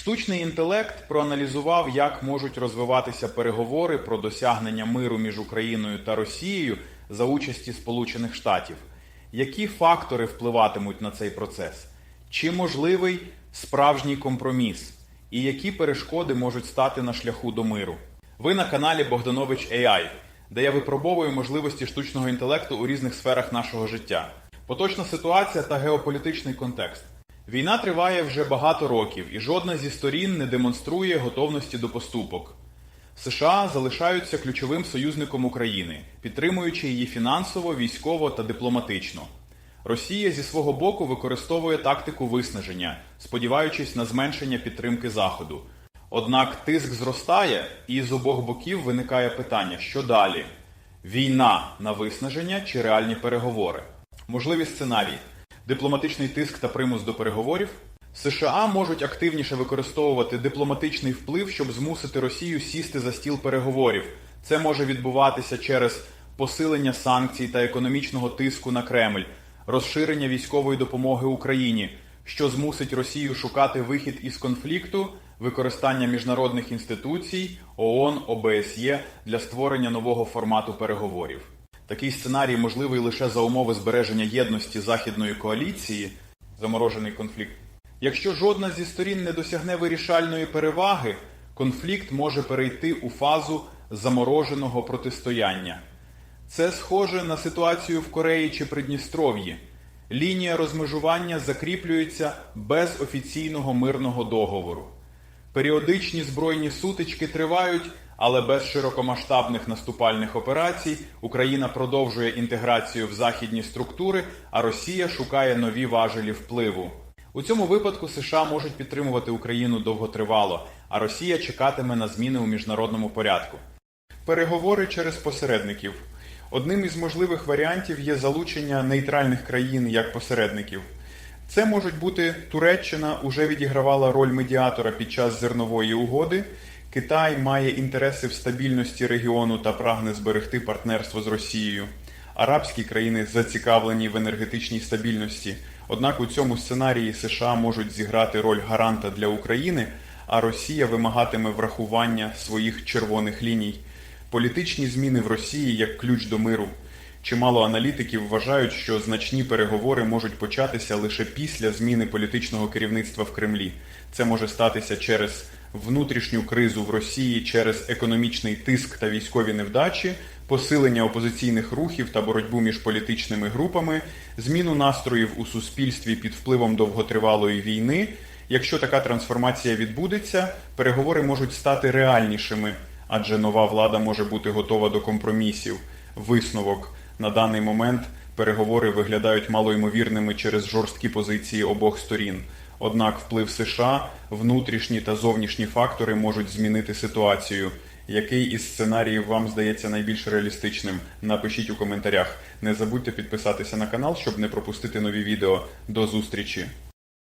Штучний інтелект проаналізував, як можуть розвиватися переговори про досягнення миру між Україною та Росією за участі Сполучених Штатів. Які фактори впливатимуть на цей процес? Чи можливий справжній компроміс? І які перешкоди можуть стати на шляху до миру? Ви на каналі Богданович AI, де я випробовую можливості штучного інтелекту у різних сферах нашого життя. Поточна ситуація та геополітичний контекст. Війна триває вже багато років, і жодна зі сторін не демонструє готовності до поступок. США залишаються ключовим союзником України, підтримуючи її фінансово, військово та дипломатично. Росія зі свого боку використовує тактику виснаження, сподіваючись на зменшення підтримки Заходу. Однак тиск зростає, і з обох боків виникає питання: що далі? Війна на виснаження чи реальні переговори? Можливі сценарії: дипломатичний тиск та примус до переговорів. США можуть активніше використовувати дипломатичний вплив, щоб змусити Росію сісти за стіл переговорів. Це може відбуватися через посилення санкцій та економічного тиску на Кремль, розширення військової допомоги Україні, що змусить Росію шукати вихід із конфлікту, використання міжнародних інституцій, ООН, ОБСЄ для створення нового формату переговорів. Такий сценарій можливий лише за умови збереження єдності західної коаліції, заморожений конфлікт. Якщо жодна зі сторін не досягне вирішальної переваги, конфлікт може перейти у фазу замороженого протистояння. Це схоже на ситуацію в Кореї чи Придністров'ї. Лінія розмежування закріплюється без офіційного мирного договору. Періодичні збройні сутички тривають, але без широкомасштабних наступальних операцій Україна продовжує інтеграцію в західні структури, а Росія шукає нові важелі впливу. У цьому випадку США можуть підтримувати Україну довготривало, а Росія чекатиме на зміни у міжнародному порядку. Переговори через посередників. Одним із можливих варіантів є залучення нейтральних країн як посередників. Це можуть бути Туреччина уже відігравала роль медіатора під час зернової угоди. Китай має інтереси в стабільності регіону та прагне зберегти партнерство з Росією. Арабські країни зацікавлені в енергетичній стабільності. Однак у цьому сценарії США можуть зіграти роль гаранта для України, а Росія вимагатиме врахування своїх червоних ліній. Політичні зміни в Росії як ключ до миру. Чимало аналітиків вважають, що значні переговори можуть початися лише після зміни політичного керівництва в Кремлі. Це може статися через внутрішню кризу в Росії, через економічний тиск та військові невдачі, посилення опозиційних рухів та боротьбу між політичними групами, зміну настроїв у суспільстві під впливом довготривалої війни. Якщо така трансформація відбудеться, переговори можуть стати реальнішими, адже нова влада може бути готова до компромісів. Висновок на даний момент переговори виглядають малоймовірними через жорсткі позиції обох сторін. Однак вплив США, внутрішні та зовнішні фактори можуть змінити ситуацію. Який із сценаріїв вам здається найбільш реалістичним? Напишіть у коментарях. Не забудьте підписатися на канал, щоб не пропустити нові відео. До зустрічі!